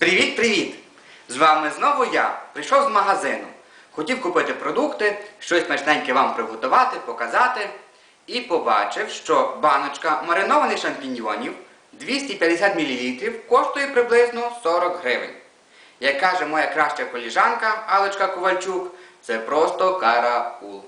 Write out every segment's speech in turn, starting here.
Привіт-привіт! З вами знову я. Прийшов з магазину. Хотів купити продукти, щось смачненьке вам приготувати, показати. І побачив, що баночка маринованих шампіньйонів 250 мл коштує приблизно 40 гривень. Як каже моя краща коліжанка Алочка Ковальчук, це просто караул.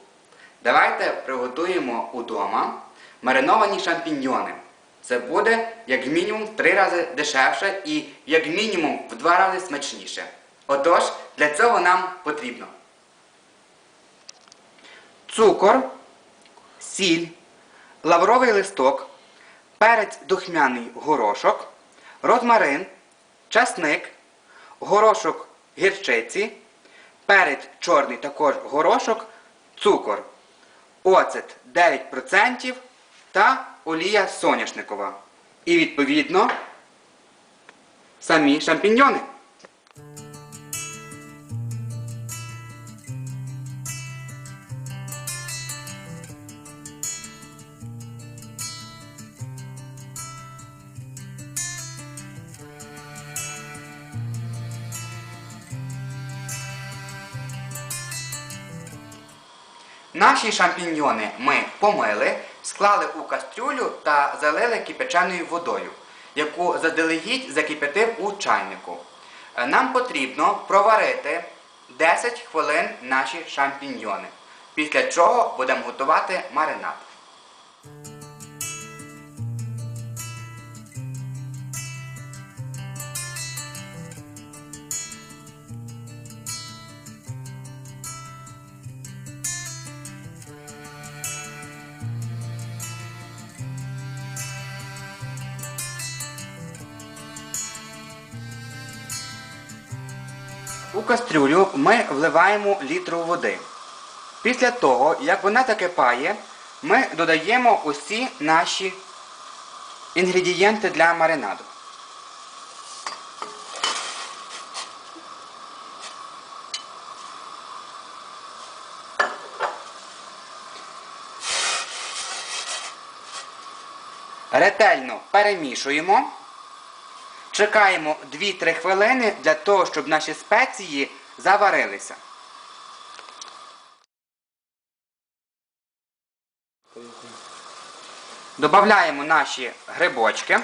Давайте приготуємо удома мариновані шампіньйони. Це буде як мінімум в три рази дешевше і як мінімум в два рази смачніше. Отож, для цього нам потрібно цукор, сіль, лавровий листок, перець духмяний горошок, розмарин, часник, горошок гірчиці, перець чорний також горошок, цукор, оцет 9% та олія соняшникова. І відповідно самі шампіньйони. Наші шампіньйони ми помили, склали у кастрюлю та залили кипяченою водою, яку заздалегідь закипятив у чайнику. Е, Нам потрібно проварити 10 хвилин наші шампіньйони, після чого будемо готувати маринад. У кастрюлю ми вливаємо літру води. Після того, як вона закипає, ми додаємо усі наші інгредієнти для маринаду. Ретельно перемішуємо. Чекаємо 2-3 хвилини для того, щоб наші спеції заварилися. Додаємо наші грибочки.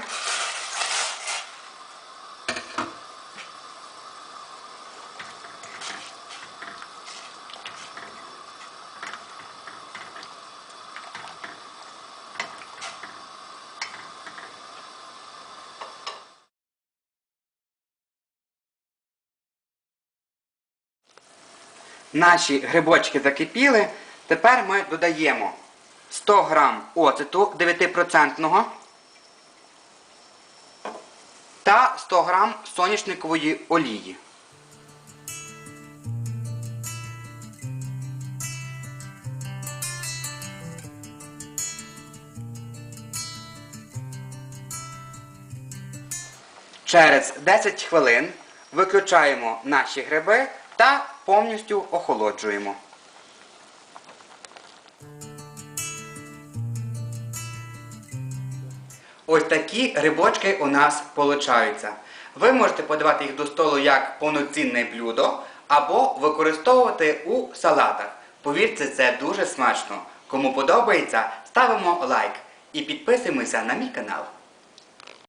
Наші грибочки закипіли. Тепер ми додаємо 100 грам оцету 9% та 100 грам соняшникової олії. Через 10 хвилин виключаємо наші гриби та повністю охолоджуємо. Ось такі грибочки у нас получаються. Ви можете подавати їх до столу як повноцінне блюдо або використовувати у салатах. Повірте, це дуже смачно. Кому подобається, ставимо лайк і підписуємося на мій канал.